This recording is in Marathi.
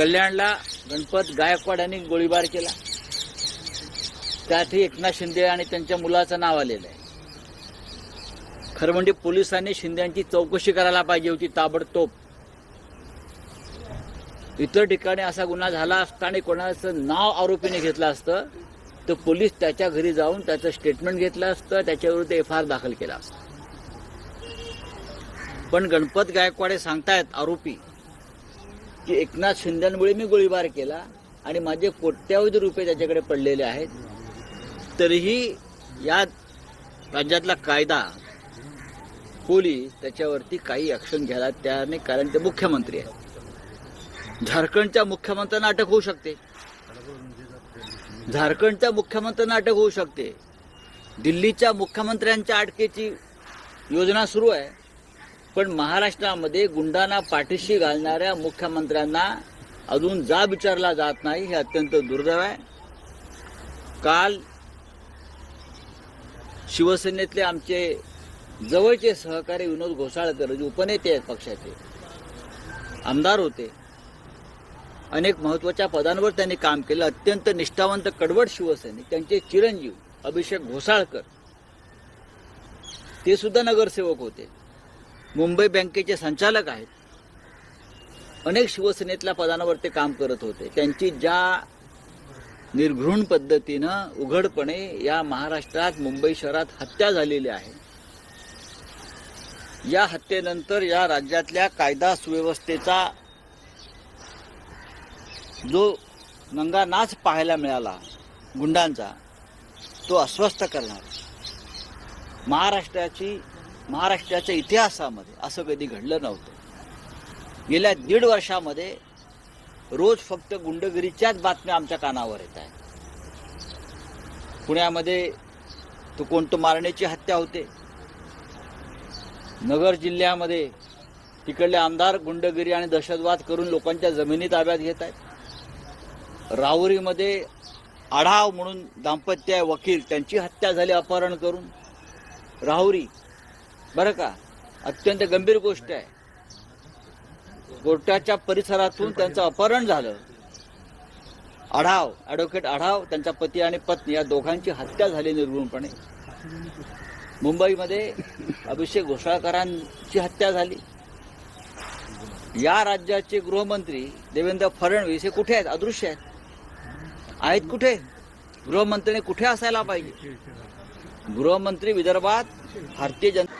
कल्याणला गणपत गायकवाड यांनी गोळीबार केला. त्यातही एकनाथ शिंदे आणि त्यांच्या मुलाचं नाव आलेलं आहे. खरं म्हणजे पोलिसांनी शिंद्यांची चौकशी करायला पाहिजे होती ताबडतोब. इतर ठिकाणी असा गुन्हा झाला असता आणि कोणाचं नाव आरोपीने घेतलं असतं तर पोलीस त्याच्या घरी जाऊन त्याचं स्टेटमेंट घेतलं असतं त्याच्याविरुद्ध एफ आय आर दाखल केला असता. पण गणपत गायकवाडे सांगतायत आरोपी की एकनाथ शिंद्यांमुळे मी गोळीबार केला आणि माझे कोट्यावधी रुपये त्याच्याकडे पडलेले आहेत. तरीही या राज्यातला कायदा पोलीस त्याच्यावरती काही ॲक्शन घ्यायला त्याने नाही कारण ते मुख्यमंत्री आहेत. झारखंडच्या मुख्यमंत्र्यांना अटक होऊ शकते. झारखंडच्या मुख्यमंत्र्यांना अटक होऊ शकते. दिल्लीच्या मुख्यमंत्र्यांच्या अटकेची योजना सुरू आहे. पण महाराष्ट्रामध्ये गुंडांना पाठीशी घालणाऱ्या मुख्यमंत्र्यांना अजून जा विचारला जात नाही हे अत्यंत दुर्दैव आहे. काल शिवसेनेतले आमचे जवळचे सहकारी विनोद घोसाळकर जे उपनेते आहेत पक्षाचे आमदार होते. अनेक महत्त्वाच्या पदांवर त्यांनी काम केलं. अत्यंत निष्ठावंत कडवट शिवसैनिक त्यांचे चिरंजीव अभिषेक घोसाळकर. ते सुद्धा नगरसेवक होते. मुंबई बँकेचे संचालक आहेत. अनेक शिवसेनेतल्या पदांवर ते काम करत होते. त्यांची ज्या निर्घृण पद्धतीनं उघडपणे या महाराष्ट्रात मुंबई शहरात हत्या झालेली आहे या हत्येनंतर या राज्यातल्या कायदा सुव्यवस्थेचा जो नंगा नाच पाहायला मिळाला गुंडांचा तो अस्वस्थ करणार. महाराष्ट्राची महाराष्ट्राच्या इतिहासामध्ये असं कधी घडलं नव्हतं. गेल्या दीड वर्षामध्ये रोज फक्त गुंडगिरीच्याच बातम्या आमच्या कानावर येत आहेत. पुण्यामध्ये तो कोणतं मारण्याची हत्या होते. नगर जिल्ह्यामध्ये तिकडले आमदार गुंडगिरी आणि दहशतवाद करून लोकांच्या जमिनी ताब्यात घेत आहेत. राहुरीमध्ये आढाव म्हणून दाम्पत्य आहे वकील त्यांची हत्या झाली अपहरण करून. राहुरी बरं का? अत्यंत गंभीर गोष्ट आहे. कोर्टाच्या परिसरातून त्यांचं अपहरण झालं. आढाव ॲडव्होकेट आढाव त्यांचा पती आणि पत्नी या दोघांची हत्या झाली निर्गुणपणे. मुंबईमध्ये अभिषेक घोसाळकरांची हत्या झाली. या राज्याचे गृहमंत्री देवेंद्र फडणवीस हे कुठे आहेत? अदृश्य आहेत. आहेत कुठे? गृहमंत्र्यांनी कुठे असायला पाहिजे? गृहमंत्री विदर्भात भारतीय जनता